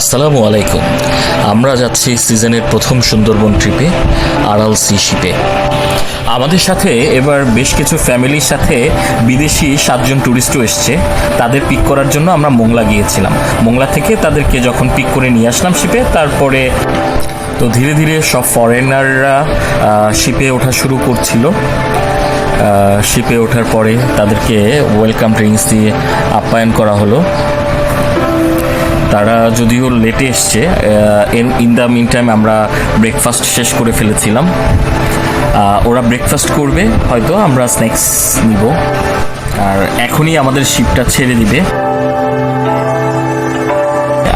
আসসালামু আলাইকুম। আমরা যাচ্ছি সিজনের প্রথম সুন্দরবন ট্রিপে, আড়াল সি শিপে। আমাদের সাথে এবার বেশ কিছু ফ্যামিলির সাথে বিদেশি সাতজন ট্যুরিস্টও এসছে। তাদের পিক করার জন্য আমরা মোংলা গিয়েছিলাম। মোংলা থেকে তাদেরকে যখন পিক করে নিয়ে আসলাম শিপে, তারপরে তো ধীরে ধীরে সব ফরেনাররা শিপে ওঠা শুরু করছিল। শিপে ওঠার পরে তাদেরকে ওয়েলকাম ড্রিঙ্কস দিয়ে আপ্যায়ন করা হলো। তারা যদিও লেটে এসছে ইন দ্য মিন টাইম আমরা ব্রেকফাস্ট শেষ করে ফেলেছিলাম। ওরা ব্রেকফাস্ট করবে হয়তো আমরা স্ন্যাক্স নিব। আর এখনই আমাদের শিপটা ছেড়ে দিবে।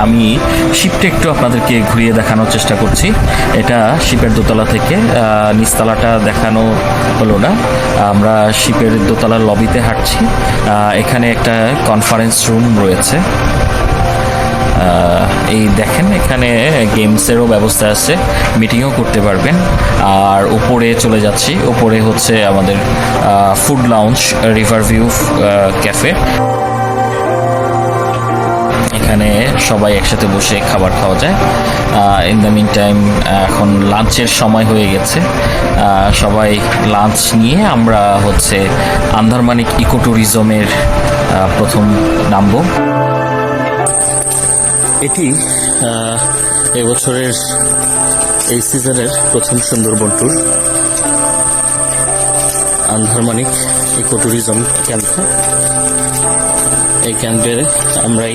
আমি শিপটা একটু আপনাদেরকে ঘুরিয়ে দেখানোর চেষ্টা করছি। এটা শিপের দোতলা থেকে আহ, নিচতলাটা দেখানো হলো না। আমরা শিপের দোতলার লবিতে হাঁটছি। এখানে একটা কনফারেন্স রুম রয়েছে। এই দেখেন, এখানে গেমসেরও ব্যবস্থা আছে মিটিংও করতে পারবেন। আর উপরে চলে যাচ্ছি, উপরে হচ্ছে আমাদের food lounge river view cafe এখানে সবাই একসাথে বসে খাবার খাওয়া যায়। ইন দ্য মিন টাইম এখন লাঞ্চের সময় হয়ে গেছে। সবাই লাঞ্চ নিয়ে আমরা হচ্ছে আন্দারমানিক ইকো ট্যুরিজমের প্রথম নামবো। এটি এবছরের এই সিজনের প্রথম Sundarban tour Andharmanik eco tourism camp এই ক্যাম্পে আমরাই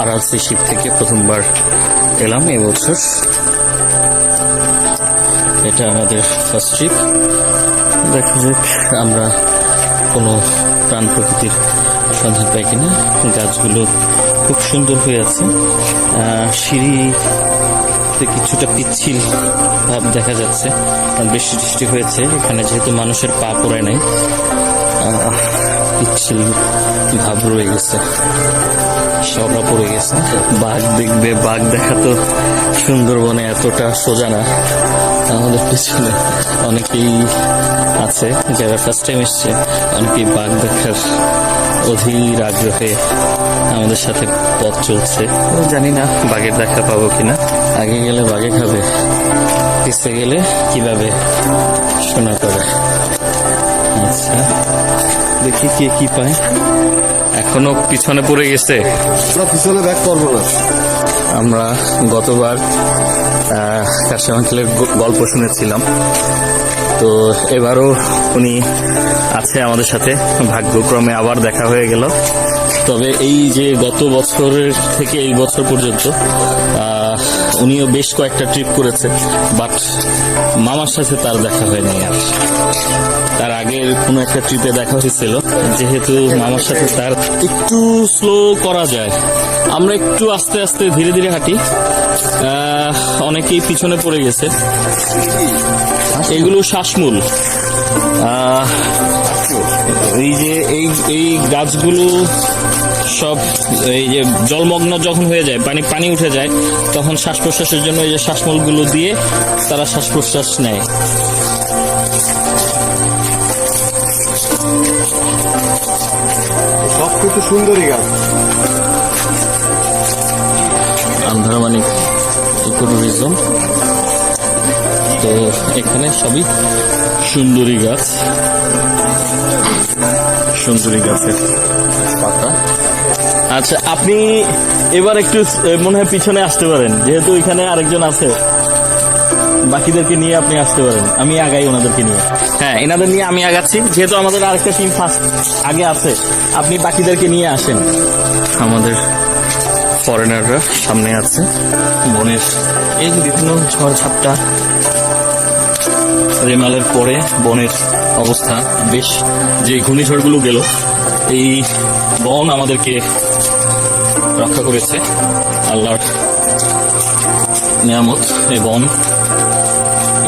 আরআরসি শিপ থেকে প্রথমবার এলাম এবছর এটা আমাদের ফার্স্ট ট্রিপ দেখা যাক আমরা কোনো প্রাণ প্রকৃতির সন্ধান পাই কিনা। গাছগুলো খুব সুন্দর হয়ে আছে। সিঁড়িতে কিছুটা পিচ্ছিল ভাব দেখা যাচ্ছে। বৃষ্টি টিষ্টি হয়েছে। এখানে যেহেতু মানুষের পা পড়ে নাই পিচ্ছিল ভাব রয়ে গেছে। সরা পড়ে গেছে। বাঘ দেখবে, বাঘ দেখা তো সুন্দরবনে এতটা সোজা না। আমাদের পিছনে অনেকেই আছে যারা ফার্স্ট টাইম এসছে, অনেকেই বাঘ দেখার অধীর আগ্রহে আমাদের সাথে পথ চলছে। জানি না বাঘের দেখা পাবো কিনা। আগে গেলে বাঘে খাবে পিছিয়ে গেলে কীভাবে শোনা পাবে আচ্ছা দেখি কে কি পায়। এখনও পিছনে পড়ে গেছে। আমরা পিছনে ব্যাক করব না। আমরা গতবার আঙ্কেলের গ- গল্প শুনেছিলাম। তো এবারও উনি আছে আমাদের সাথে। ভাগ্যক্রমে আবার দেখা হয়ে গেল। তবে এই যে গত বছরের থেকে এই বছর পর্যন্ত উনিও বেশ কয়েকটা ট্রিপ করেছে বাট মামার সাথে তার দেখা হয়নি আর। তার আগের কোনো একটা ট্রিপে দেখা হয়েছিল, যেহেতু মামার সাথে তার একটু স্লো করা যায়। আমরা একটু আস্তে আস্তে ধীরে ধীরে হাঁটি। অনেকেই পিছনে পড়ে গেছে। এগুলো শ্বাসমূল। এই যে এই এই গাছগুলো সব এই যে জলমগ্ন যখন হয়ে যায় পানি পানি উঠে যায় তখন শ্বাস প্রশ্বাসের জন্য এই যে শ্বাসমূলগুলো দিয়ে তারা শ্বাস প্রশ্বাস নেয়। সব কিন্তু সুন্দরী গাছ। আন্ধারমানিক ইকো ট্যুরিজম তো এখানে সবই সুন্দরী গাছ। সুন্দরী গাছের পাতা। আচ্ছা আপনি এবার একটু মনে হয় পিছনে আসতে পারেন। যেহেতু এখানে আরেকজন আছে। বাকিদেরকে নিয়ে আপনি আসতে পারেন। আমি আগাই ওনাদেরকে নিয়ে। হ্যাঁ এনাদের নিয়ে আমি আগাচ্ছি। যেহেতু আমাদের আরেকটা টিম ফার্স্ট আগে আছে আপনি বাকিদেরকে নিয়ে আসেন। আমাদের ফরেনাররা সামনে আছে। বনের এই যে বিভিন্ন ঝড় ঝাপটা। রেমালের পরে বনের অবস্থা। বেশ, যে ঘূর্ণিঝড়গুলো গেল, এই বন আমাদেরকে রক্ষা করেছে। আল্লাহর নিয়ামত, এই বন,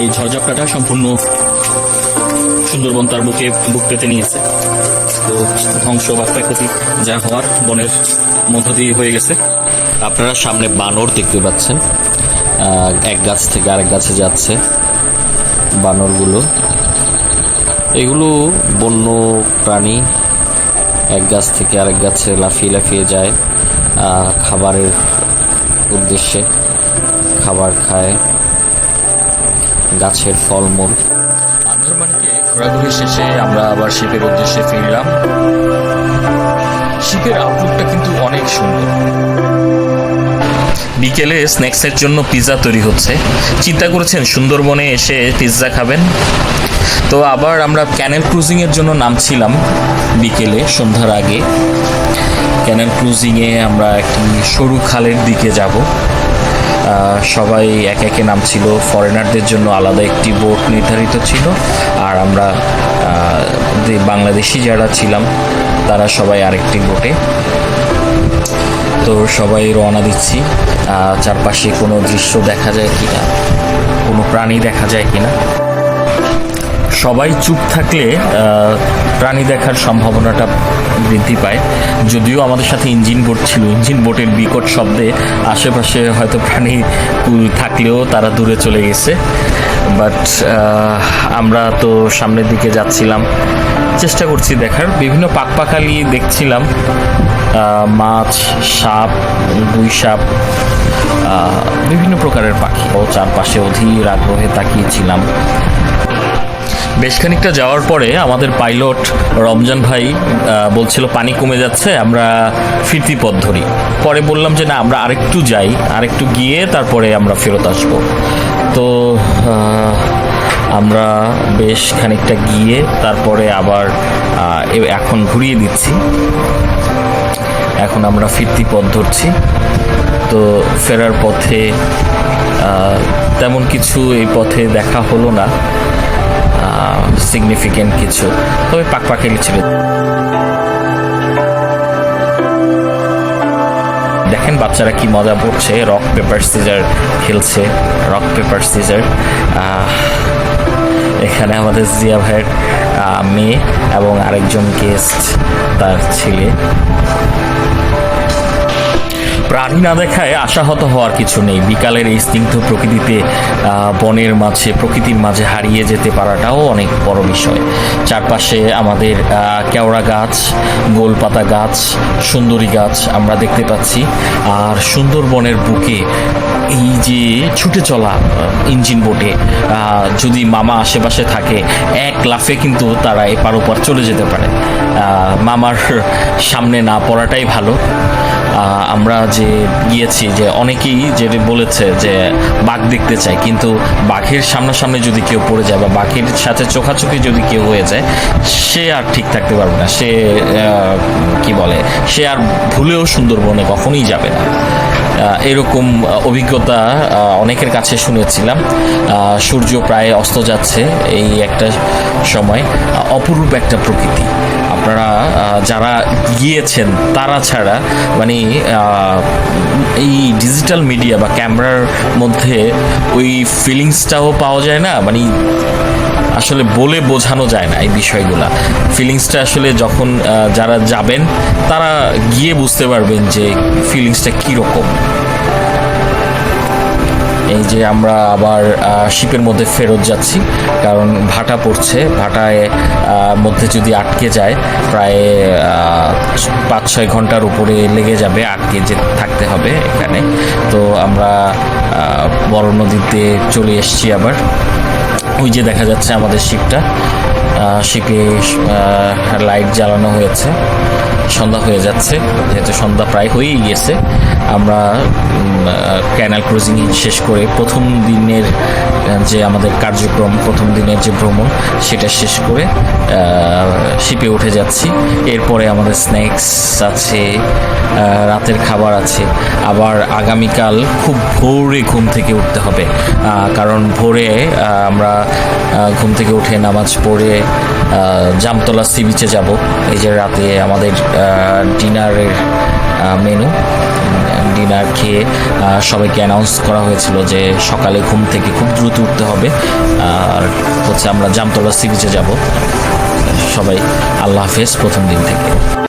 এই ঝড়ঝাপটাটা সম্পূর্ণ সুন্দরবন তার বুকে, বুক পেতে নিয়েছে। তো ধ্বংস বা ক্ষয়ক্ষতি যা হওয়ার বনের মধ্য দিয়ে হয়ে গেছে। আপনারা সামনে বানর দেখতে পাচ্ছেন। এক গাছ থেকে আরেক গাছে যাচ্ছে। বানরগুলো এগুলো বন্য প্রাণী। এক গাছ থেকে আরেক গাছে লাফিয়ে লাফিয়ে যায় খাবারের উদ্দেশ্যে। খাবার খায় গাছের ফলমূল। আন্দারমানিকে ঘোরাঘুরি শেষে আমরা আবার শিপের উদ্দেশ্যে ফিরলাম। শিপের আউটলুকটা কিন্তু অনেক সুন্দর। বিকেলে স্ন্যাক্সের জন্য পিৎজা তৈরি হচ্ছে। চিন্তা করেছেন, সুন্দরবনে এসে পিৎজা খাবেন? তো আবার আমরা ক্যানেল ক্রুজিংয়ের জন্য নামছিলাম বিকেলে, সন্ধ্যার আগে। ক্যানেল ক্রুজিংয়ে আমরা একটি সরু খালের দিকে যাব। সবাই এক একে নামছিল ফরেনারদের জন্য আলাদা একটি বোট নির্ধারিত ছিল। আর আমরা বাংলাদেশি যারা ছিলাম, তারা সবাই আরেকটি বোটে তো সবাই রওনা দিচ্ছি। চারপাশে কোনো দৃশ্য দেখা যায় কিনা? কোনো প্রাণী দেখা যায় কিনা? সবাই চুপ থাকলে প্রাণী দেখার সম্ভাবনাটা বৃদ্ধি পায়। যদিও আমাদের সাথে ইঞ্জিন বোট ছিল, ইঞ্জিন বোটের বিকট শব্দে আশেপাশে হয়তো প্রাণী থাকলেও তারা দূরে চলে গেছে। বাট আমরা তো সামনের দিকে যাচ্ছিলাম। চেষ্টা করছি দেখার। বিভিন্ন পাকপাকালি দেখছিলাম। মাছ, সাপ গুই সাপ বিভিন্ন প্রকারের পাখি। ও চারপাশে অধীর আগ্রহে তাকিয়েছিলাম। বেশ খানিকটা যাওয়ার পরে আমাদের পাইলট রমজান ভাই বলছিল, পানি কমে যাচ্ছে, আমরা ফিরতি পথ ধরি। পরে বললাম যে, না, আমরা আরেকটু যাই, আরেকটু গিয়ে তারপরে আমরা ফেরত আসব। তো আমরা বেশ খানিকটা গিয়ে তারপরে আবার এখন ঘুরিয়ে দিচ্ছি। এখন আমরা ফিরতি পথ ধরছি। তো ফেরার পথে তেমন কিছু এই পথে দেখা হলো না। সিগনিফিকেন্ট কিছু। তবে পাকপাখালি ছিল। দেখেন বাচ্চারা কি মজা পড়ছে। রক, পেপার, সিজার খেলছে। Rock, paper, scissor. এখানে আমাদের জিয়া ভাইয়ের মেয়ে এবং আরেকজন গেস্ট, তার ছেলে। প্রাণী না দেখায় আশাহত হওয়ার কিছু নেই। বিকালের এই স্নিগ্ধ প্রকৃতিতে বনের মাঝে, প্রকৃতির মাঝে হারিয়ে যেতে পারাটাও অনেক বড় বিষয়। চারপাশে আমাদের কেওড়া গাছ, গোলপাতা গাছ, সুন্দরী গাছ আমরা দেখতে পাচ্ছি। আর সুন্দরবনের বুকে এই যে ছুটে চলা ইঞ্জিন বোটে যদি মামা আশেপাশে থাকে, এক লাফে কিন্তু তারা এপার ওপার চলে যেতে পারে। মামার সামনে না পড়াটাই ভালো। আমরা যে গিয়েছি, যে অনেকেই যে বলেছে যে বাঘ দেখতে চায়, কিন্তু বাঘের সামনাসামনি যদি কেউ পড়ে যায় বা বাঘের সাথে চোখাচোখি যদি কেউ হয়ে যায়, সে আর ঠিক থাকতে পারবে না। সে কি বলে, সে আর ভুলেও সুন্দরবনে কখনোই যাবে না। এরকম অভিজ্ঞতা অনেকের কাছে শুনেছিলাম। সূর্য প্রায় অস্ত যাচ্ছে এই একটা সময়। অপরূপ একটা প্রকৃতি। আপনারা যারা গিয়েছেন তারা ছাড়া মানে এই ডিজিটাল মিডিয়া বা ক্যামেরার মধ্যে ওই ফিলিংসটাও পাওয়া যায় না মানে আসলে বলে বোঝানো যায় না এই বিষয়গুলা। ফিলিংসটা আসলে যখন যারা যাবেন, তারা গিয়ে বুঝতে পারবেন যে ফিলিংসটা কীরকম। এই যে আমরা আবার শিপের মধ্যে ফেরত যাচ্ছি, কারণ ভাটা পড়ছে। ভাটায় মধ্যে যদি আটকে যায়, প্রায় পাঁচ ছয় ঘণ্টার উপরে লেগে যাবে আটকে যে থাকতে হবে এখানে। তো আমরা বড় নদীতে চলে এসেছি আবার। ওই যে দেখা যাচ্ছে আমাদের শিপটা। শিপে লাইট জ্বালানো হয়েছে। সন্ধ্যা হয়ে যাচ্ছে, যেহেতু সন্ধ্যা প্রায় হয়েই গেছে। আমরা ক্যানাল ক্রুজিং শেষ করে প্রথম দিনের যে আমাদের কার্যক্রম, প্রথম দিনের যে ভ্রমণ, সেটা শেষ করে শিপে উঠে যাচ্ছি। এরপরে আমাদের স্ন্যাক্স আছে রাতের খাবার আছে। আবার আগামীকাল খুব ভোরে ঘুম থেকে উঠতে হবে। কারণ ভোরে আমরা ঘুম থেকে উঠে নামাজ পড়ে জামতলা সি বিচে যাব। এই যে রাতে আমাদের ডিনারের মেনু ডিনার খেয়ে সবাইকে অ্যানাউন্স করা হয়েছিল যে সকালে ঘুম থেকে খুব দ্রুত উঠতে হবে। আর হচ্ছে আমরা জামতলা সি বিচে যাব। সবাই আল্লাহ হাফেজ প্রথম দিন থেকে।